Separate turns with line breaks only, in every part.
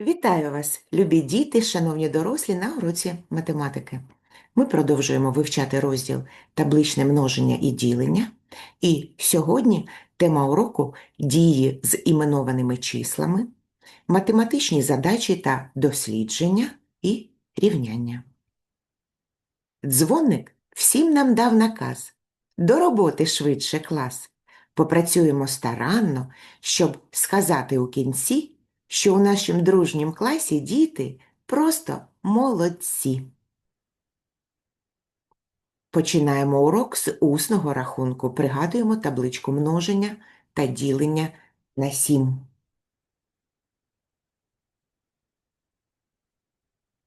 Вітаю вас, любі діти, шановні дорослі, на уроці математики. Ми продовжуємо вивчати розділ табличне множення і ділення. І сьогодні тема уроку дії з іменованими числами, математичні задачі та дослідження і рівняння. Дзвоник всім нам дав наказ. До роботи швидше клас. Попрацюємо старанно, щоб сказати у кінці, що у нашому дружнім класі діти просто молодці. Починаємо урок з усного рахунку. Пригадуємо табличку множення та ділення на 7.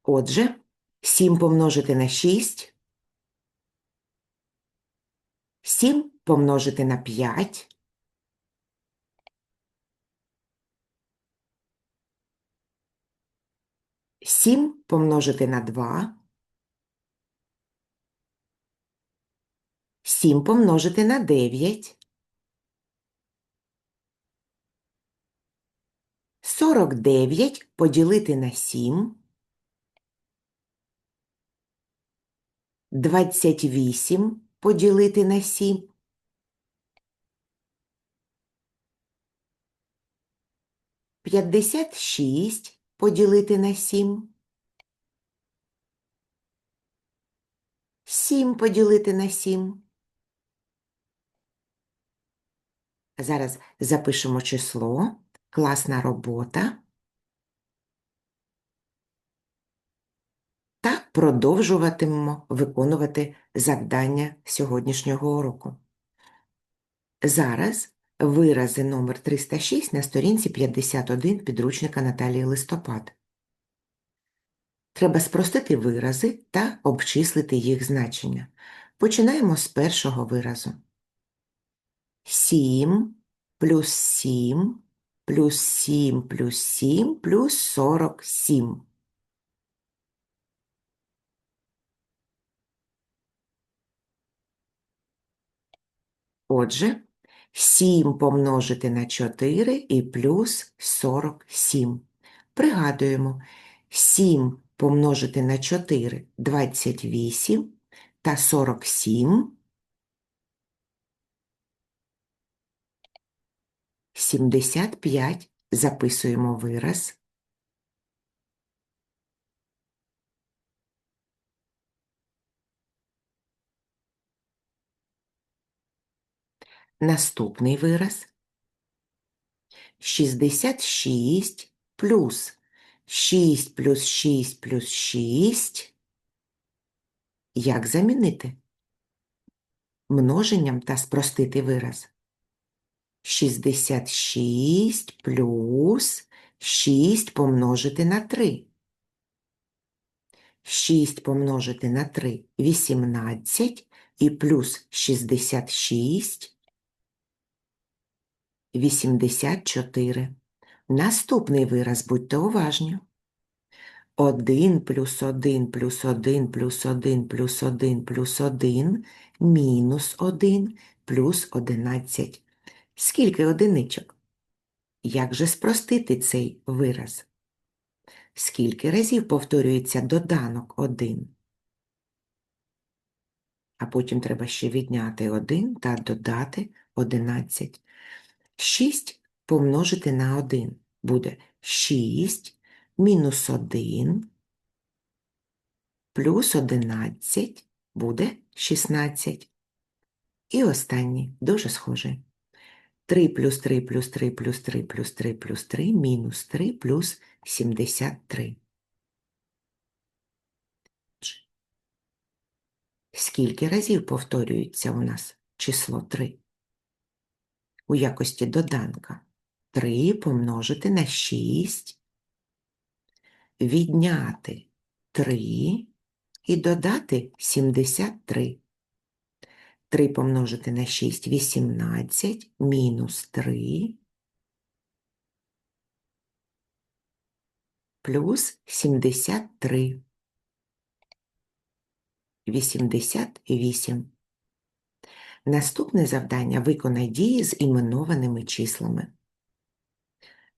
Отже, 7 помножити на 6, 7 помножити на 5, Сім помножити на два. Сім помножити на дев'ять. Сорок дев'ять поділити на сім. Двадцять вісім поділити на сім. П'ятдесят шість поділити на сім. Сім поділити на сім. Зараз запишемо число, класна робота. Та продовжуватимемо виконувати завдання сьогоднішнього уроку. Зараз вирази номер 306 на сторінці 51 підручника Наталії Листопад. Треба спростити вирази та обчислити їх значення. Починаємо з першого виразу. 7 плюс 7 плюс 7 плюс 7 плюс 47. Отже, 7 помножити на 4 і плюс 47. Пригадуємо, 7 помножити на 4 – 28 та 47 – 75. Записуємо вираз. Наступний вираз. 66 плюс 6 плюс 6 плюс 6. Як замінити? Множенням та спростити вираз. 66 плюс 6 помножити на 3. 6 помножити на 3 – 18 і плюс 66 – 84. Наступний вираз, будьте уважні. 1 плюс 1 плюс 1 плюс 1 плюс 1 плюс 1 мінус 1 плюс 11. Скільки одиничок? Як же спростити цей вираз? Скільки разів повторюється доданок 1? А потім треба ще відняти 1 та додати 11. 6 помножити на 1 буде 6 мінус 1 плюс 11 буде 16. І останній дуже схожий. 3 плюс 3 плюс 3 плюс 3 плюс 3 плюс 3 мінус 3 плюс 73. Скільки разів повторюється у нас число 3? У якості доданка. 3 помножити на 6, відняти 3 і додати 73. 3 помножити на 6 – 18, мінус 3, плюс 73. 88. Наступне завдання – виконай дії з іменованими числами.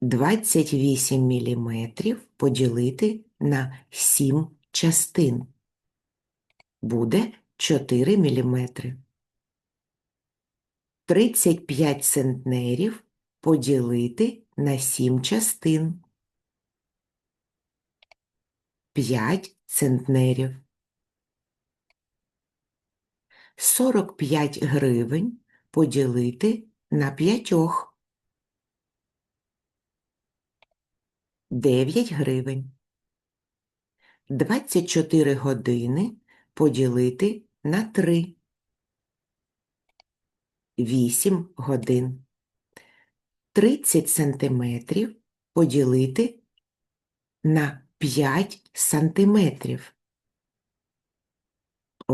28 міліметрів поділити на 7 частин. Буде 4 міліметри. 35 центнерів поділити на 7 частин. 5 центнерів. 45 гривень поділити на п'ятьох. 9 гривень. 24 години поділити на 3. 8 годин. 30 сантиметрів поділити на 5 сантиметрів.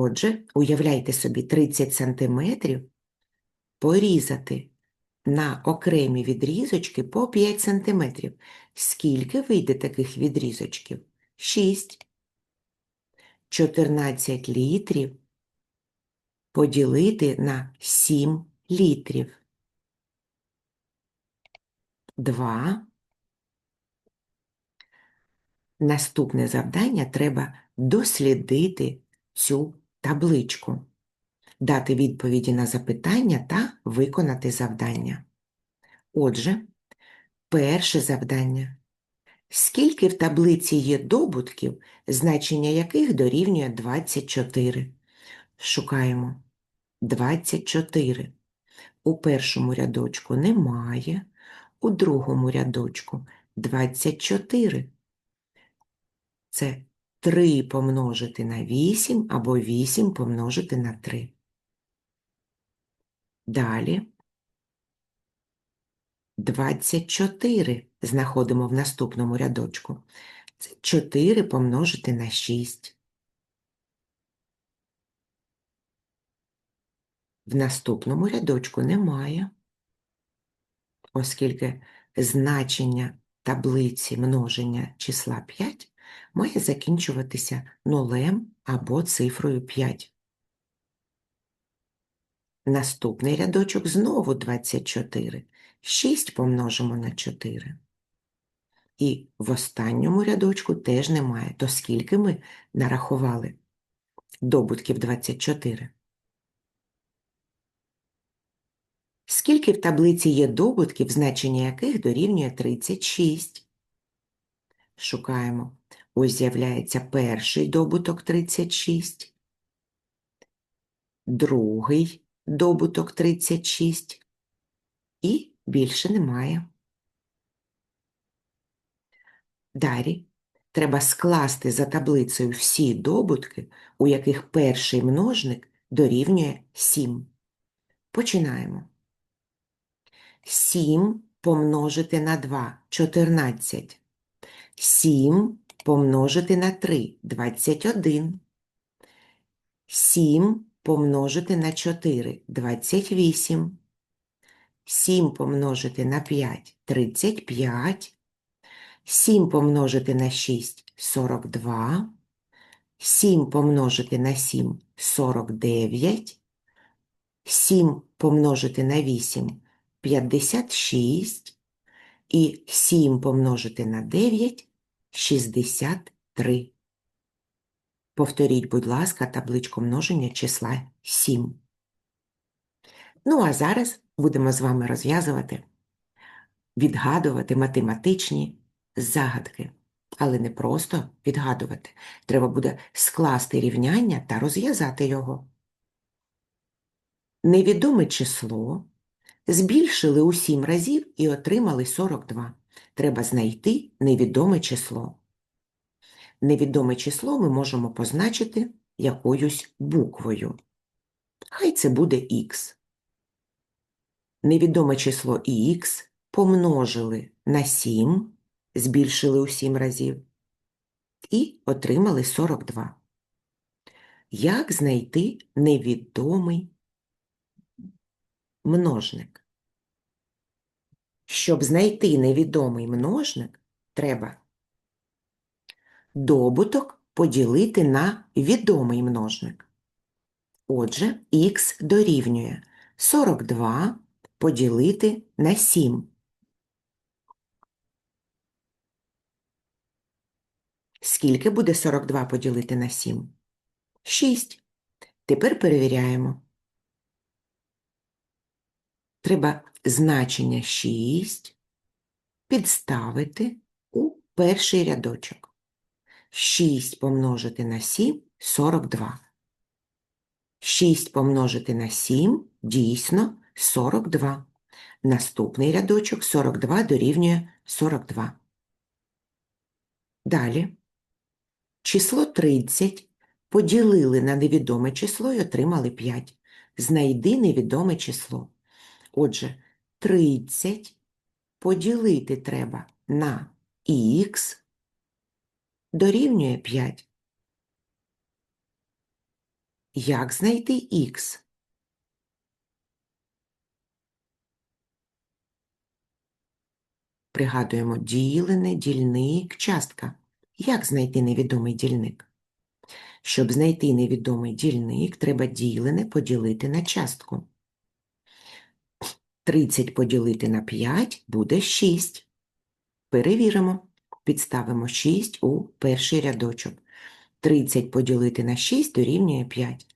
Отже, уявляйте собі 30 сантиметрів порізати на окремі відрізочки по 5 сантиметрів. Скільки вийде таких відрізочків? 6. 14 літрів поділити на 7 літрів. 2. Наступне завдання треба дослідити цю табличку, дати відповіді на запитання та виконати завдання. Отже, перше завдання. Скільки в таблиці є добутків, значення яких дорівнює 24? Шукаємо 24. У першому рядочку немає, у другому рядочку 24. Це 3 помножити на 8 або 8 помножити на 3. Далі 24 знаходимо в наступному рядочку. Це 4 помножити на 6. В наступному рядочку немає, оскільки значення таблиці множення числа 5 має закінчуватися нулем або цифрою 5. Наступний рядочок знову 24. 6 помножимо на 4. І в останньому рядочку теж немає. То скільки ми нарахували добутків 24? Скільки в таблиці є добутків, значення яких дорівнює 36? Шукаємо. Ось з'являється перший добуток 36, другий добуток 36 і більше немає. Далі треба скласти за таблицею всі добутки, у яких перший множник дорівнює 7. Починаємо. 7 помножити на 2 – 14. 7 помножити на 3 – 21. 7 помножити на 4 – 28. 7 помножити на 5 – 35. 7 помножити на 6 – 42. 7 помножити на 7 – 49. 7 помножити на 8 – 56. І 7 помножити на 9 – 63. Повторіть, будь ласка, табличку множення числа 7. Ну, а зараз будемо з вами розв'язувати, відгадувати математичні загадки. Але не просто відгадувати. Треба буде скласти рівняння та розв'язати його. Невідоме число збільшили у 7 разів і отримали 42. Треба знайти невідоме число. Невідоме число ми можемо позначити якоюсь буквою. Хай це буде х. Невідоме число і х помножили на 7, збільшили у 7 разів, і отримали 42. Як знайти невідомий множник? Щоб знайти невідомий множник, треба добуток поділити на відомий множник. Отже, х дорівнює 42 поділити на 7. Скільки буде 42 поділити на 7? 6. Тепер перевіряємо. Треба значення 6 підставити у перший рядочок. 6 помножити на 7 – 42. 6 помножити на 7 – дійсно 42. Наступний рядочок 42 дорівнює 42. Далі. Число 30 поділили на невідоме число і отримали 5. Знайди невідоме число. Отже, 30 поділити треба на х дорівнює 5. Як знайти х? Пригадуємо ділене, дільник, частка. Як знайти невідомий дільник? Щоб знайти невідомий дільник, треба ділене поділити на частку. 30 поділити на 5 буде 6. Перевіримо. Підставимо 6 у перший рядочок. 30 поділити на 6 дорівнює 5.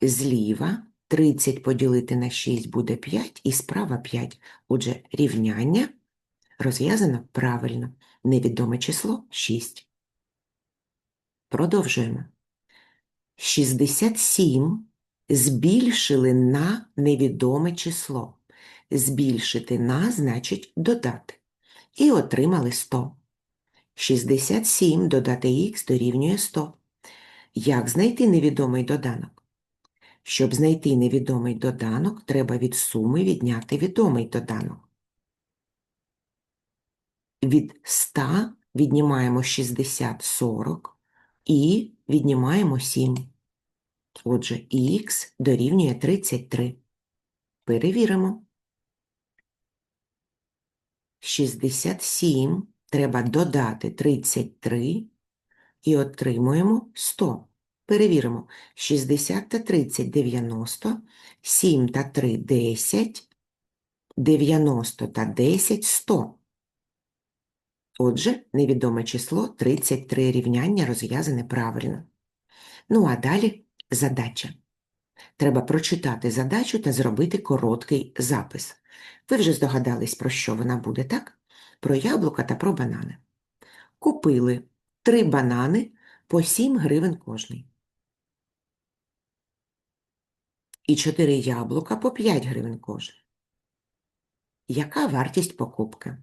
Зліва 30 поділити на 6 буде 5 і справа 5. Отже, рівняння розв'язано правильно. Невідоме число 6. Продовжуємо. 67 збільшили на невідоме число. Збільшити на значить додати. І отримали 100. 67 додати х дорівнює 100. Як знайти невідомий доданок? Щоб знайти невідомий доданок, треба від суми відняти відомий доданок. Від 100 віднімаємо 60 – 40 і віднімаємо 7. Отже, х дорівнює 33. Перевіримо. 67 треба додати 33 і отримуємо 100. Перевіримо. 60 та 30 – 90, 7 та 3 – 10, 90 та 10 – 100. Отже, невідоме число 33 рівняння розв'язане правильно. Ну а далі задача. Треба прочитати задачу та зробити короткий запис. Ви вже здогадались, про що вона буде, так? Про яблука та про банани. Купили три банани по 7 гривень кожний. І 4 яблука по 5 гривень кожен. Яка вартість покупки?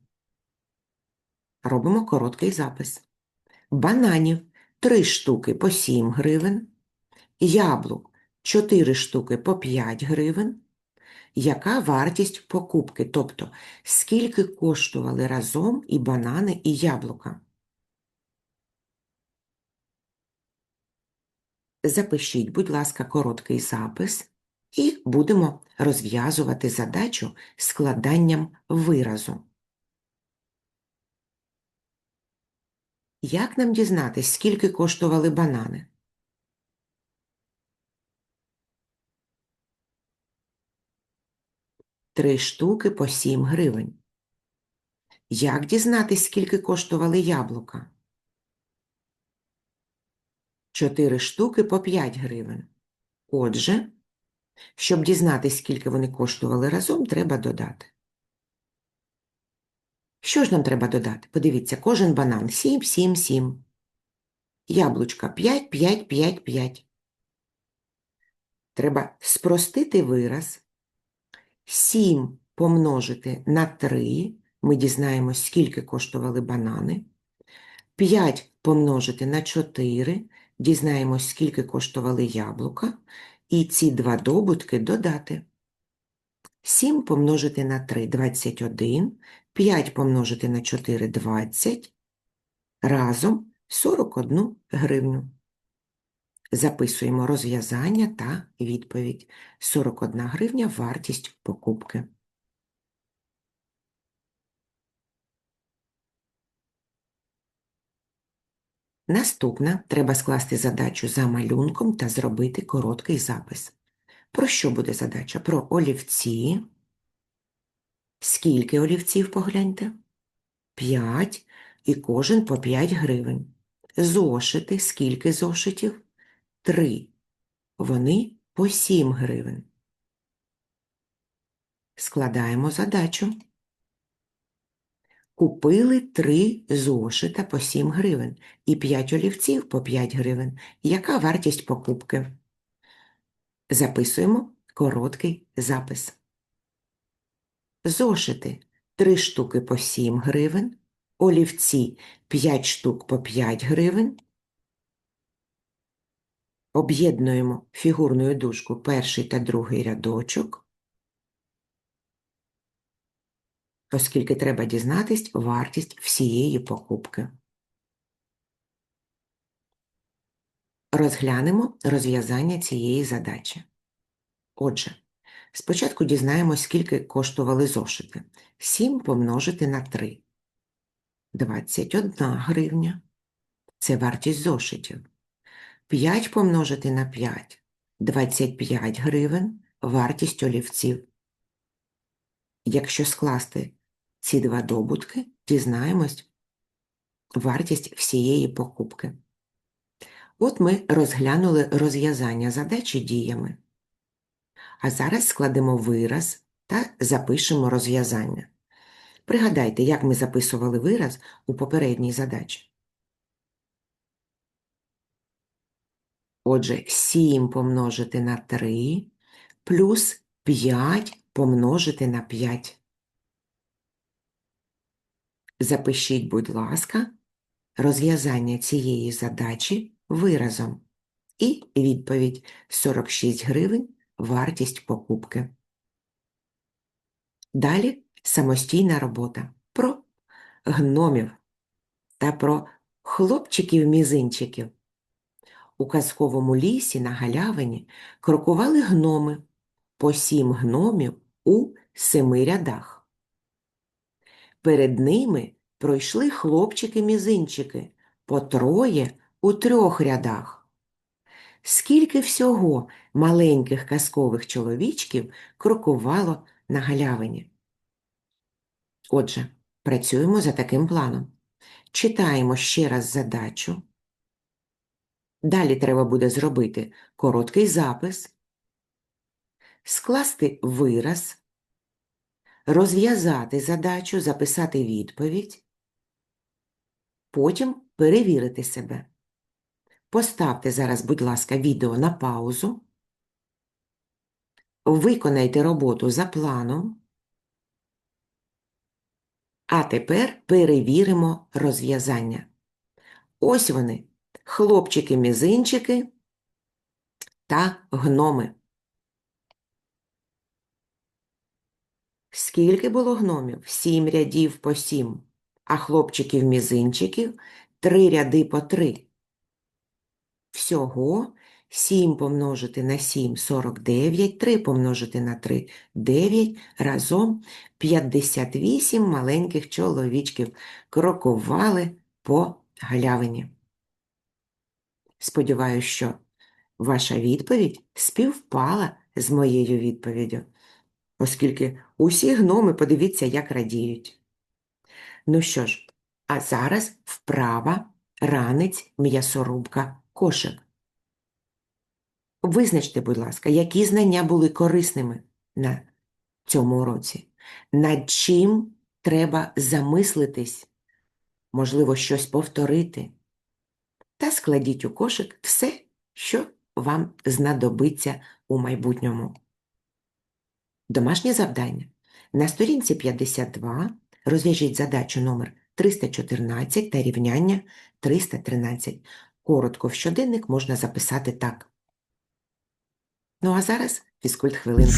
Робимо короткий запис. Бананів 3 штуки по 7 гривень, яблук 4 штуки по 5 гривень. Яка вартість покупки? Тобто, скільки коштували разом і банани, і яблука? Запишіть, будь ласка, короткий запис і будемо розв'язувати задачу складанням виразу. Як нам дізнатись, скільки коштували банани? Три штуки по 7 гривень. Як дізнатись, скільки коштували яблука? Чотири штуки по 5 гривень. Отже, щоб дізнатись, скільки вони коштували разом, треба додати. Що ж нам треба додати? Подивіться, кожен банан 7, 7, 7. Яблучка 5, 5, 5, 5. Треба спростити вираз. 7 помножити на 3. Ми дізнаємось, скільки коштували банани. 5 помножити на 4. Дізнаємось, скільки коштували яблука. І ці два добутки додати. 7 помножити на 3 – 21, 5 помножити на 4 – 20, разом 41 гривню. Записуємо розв'язання та відповідь. 41 гривня – вартість покупки. Наступна треба скласти задачу за малюнком та зробити короткий запис. Про що буде задача? Про олівці. Скільки олівців погляньте? П'ять. і кожен по 5 гривень. Зошити, скільки зошитів? 3. Вони по 7 гривень. Складаємо задачу. Купили 3 зошита по 7 гривень і 5 олівців по 5 гривень. Яка вартість покупки? Записуємо короткий запис. Зошити 3 штуки по 7 гривень, олівці 5 штук по 5 гривень. Об'єднуємо фігурною дужку перший та другий рядочок, оскільки треба дізнатись вартість всієї покупки. Розглянемо розв'язання цієї задачі. Отже, спочатку дізнаємось, скільки коштували зошити. 7 помножити на 3. 21 гривня. Це вартість зошитів. 5 помножити на 5. 25 гривень вартість олівців. Якщо скласти ці два добутки, дізнаємось вартість всієї покупки. От ми розглянули розв'язання задачі діями. А зараз складемо вираз та запишемо розв'язання. Пригадайте, як ми записували вираз у попередній задачі. Отже, 7 помножити на 3 плюс 5 помножити на 5. Запишіть, будь ласка, розв'язання цієї задачі виразом. І відповідь 46 гривень вартість покупки. Далі самостійна робота про гномів та про хлопчиків-мізинчиків. У казковому лісі на галявині крокували гноми по сім гномів у семи рядах. Перед ними пройшли хлопчики-мізинчики по троє у трьох рядах. Скільки всього маленьких казкових чоловічків крокувало на галявині? Отже, працюємо за таким планом. Читаємо ще раз задачу. Далі треба буде зробити короткий запис, скласти вираз, розв'язати задачу, записати відповідь, потім перевірити себе. Поставте зараз, будь ласка, відео на паузу, виконайте роботу за планом, а тепер перевіримо розв'язання. Ось вони хлопчики-мізинчики та гноми. Скільки було гномів? Сім рядів по сім, а хлопчиків-мізинчиків три ряди по три. Всього 7 помножити на 7 – 49, 3 помножити на 3 – 9, разом 58 маленьких чоловічків крокували по галявині. Сподіваюсь, що ваша відповідь співпала з моєю відповіддю, оскільки усі гноми, подивіться, як радіють. Ну що ж, а зараз вправа, ранець, м'ясорубка, кошик. Визначте, будь ласка, які знання були корисними на цьому уроці, над чим треба замислитись, можливо, щось повторити та складіть у кошик все, що вам знадобиться у майбутньому. Домашнє завдання. На сторінці 52 розв'яжіть задачу номер 314 та рівняння 313. Коротко в щоденник можна записати так. Ну а зараз фізкульт хвилинка.